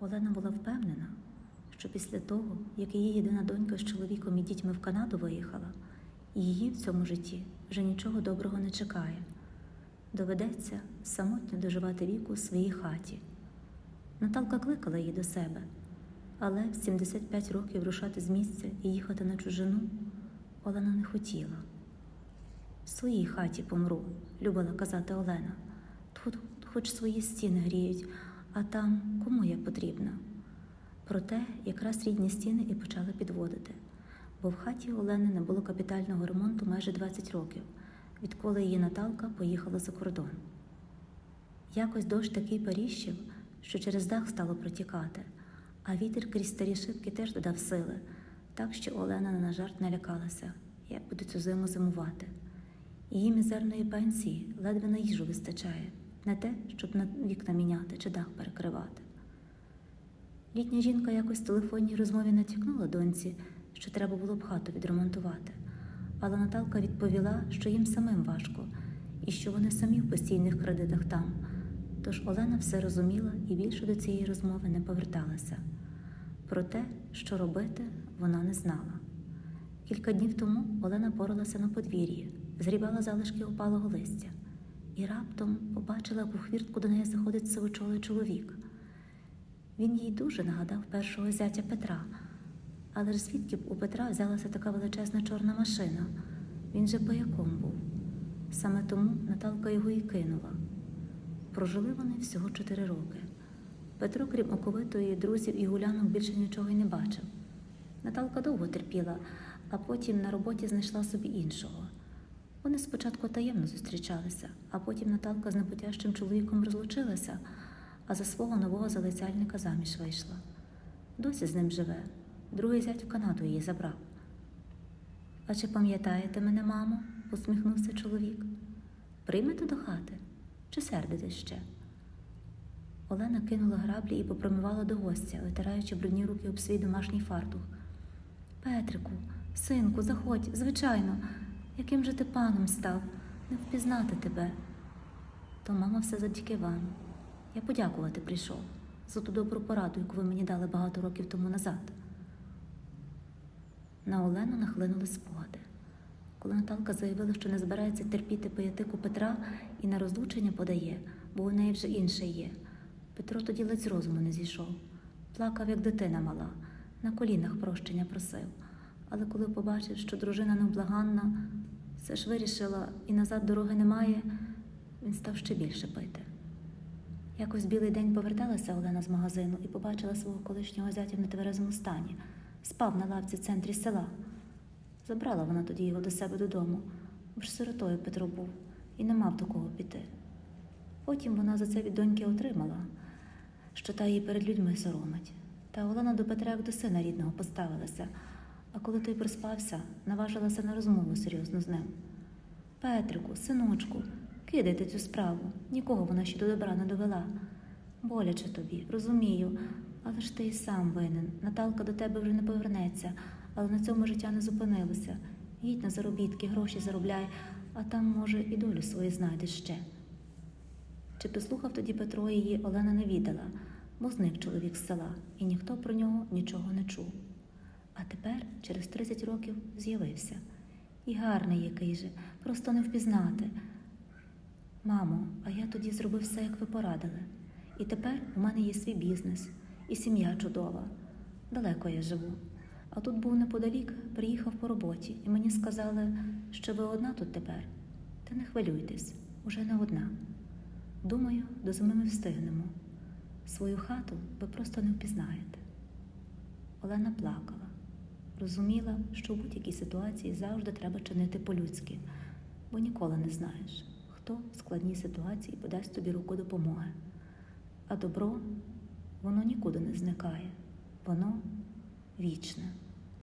Олена була впевнена, що після того, як її єдина донька з чоловіком і дітьми в Канаду виїхала, її в цьому житті вже нічого доброго не чекає. Доведеться самотньо доживати віку у своїй хаті. Наталка кликала її до себе, але в 75 років рушати з місця і їхати на чужину Олена не хотіла. В своїй хаті помру, любила казати Олена. Тут хоч свої стіни гріють, а там кому я потрібна. Проте якраз рідні стіни і почали підводити, бо в хаті Олени не було капітального ремонту майже 20 років, відколи її Наталка поїхала за кордон. Якось дощ такий періщив, що через дах стало протікати, а вітер крізь старі шибки теж додав сили, так що Олена на жарт налякалася, як буде цю зиму зимувати. Її мізерної пенсії ледве на їжу вистачає, не те, щоб на вікна міняти чи дах перекривати. Літня жінка якось в телефонній розмові натякнула доньці, що треба було б хату відремонтувати, але Наталка відповіла, що їм самим важко і що вони самі в постійних кредитах там. Тож Олена все розуміла і більше до цієї розмови не поверталася. Про те, що робити, вона не знала. Кілька днів тому Олена поралася на подвір'ї, зрібала залишки опалого листя і раптом побачила, у хвіртку до неї заходить сивочолий чоловік. Він їй дуже нагадав першого зятя Петра, але ж звідки б у Петра взялася така величезна чорна машина? Він же бояком був. Саме тому Наталка його і кинула. Прожили вони всього чотири роки. Петро, крім оковитої, друзів і гулянок, більше нічого й не бачив. Наталка довго терпіла, а потім на роботі знайшла собі іншого. Вони спочатку таємно зустрічалися, а потім Наталка з непотяжчим чоловіком розлучилася, а за свого нового залицяльника заміж вийшла. Досі з ним живе. Другий зять в Канаду її забрав. А чи пам'ятаєте мене, мамо? усміхнувся чоловік. Приймете до хати чи сердитесь ще? Олена кинула граблі і попромивала до гостя, витираючи брудні руки об свій домашній фартух. Петрику, синку, заходь, звичайно, яким же ти паном став, не впізнати тебе. То мама все завдяки вам. Я подякувати прийшов за ту добру пораду, яку ви мені дали багато років тому назад. На Олену нахлинули спогади. Коли Наталка заявила, що не збирається терпіти поятику Петра і на розлучення подає, бо у неї вже інше є. Петро тоді ледь з розуму не зійшов, плакав, як дитина мала, на колінах прощення просив. Але коли побачив, що дружина невблаганна, все ж вирішила і назад дороги немає, він став ще більше пити. Якось білий день поверталася Олена з магазину і побачила свого колишнього зятя в нетверезому стані, спав на лавці в центрі села. Забрала вона тоді його до себе додому, бо ж сиротою Петро був і не мав до кого піти. Потім вона за це від доньки отримала, що та її перед людьми соромить. Та Олена до Петра як до сина рідного поставилася, а коли той приспався, наважилася на розмову серйозно з ним. Петрику, синочку, кидайте цю справу, нікого вона ще до добра не довела. Боляче тобі, розумію, але ж ти і сам винен. Наталка до тебе вже не повернеться, але на цьому життя не зупинилося. Їдь на заробітки, гроші заробляй, а там, може, і долю свою знайдеш ще. Чи послухав тоді Петро її, Олена не віддала, бо зник чоловік з села, і ніхто про нього нічого не чув. А тепер, через 30 років, з'явився. І гарний який же, просто не впізнати. Мамо, а я тоді зробив все, як ви порадили. І тепер у мене є свій бізнес, і сім'я чудова. Далеко я живу. А тут був неподалік, приїхав по роботі, і мені сказали, що ви одна тут тепер. Та не хвилюйтесь, уже не одна. Думаю, до зими ми встигнемо. Свою хату ви просто не впізнаєте. Олена плакала, розуміла, що в будь-якій ситуації завжди треба чинити по-людськи, бо ніколи не знаєш, хто в складній ситуації подасть тобі руку допомоги. А добро, воно нікуди не зникає, воно вічне.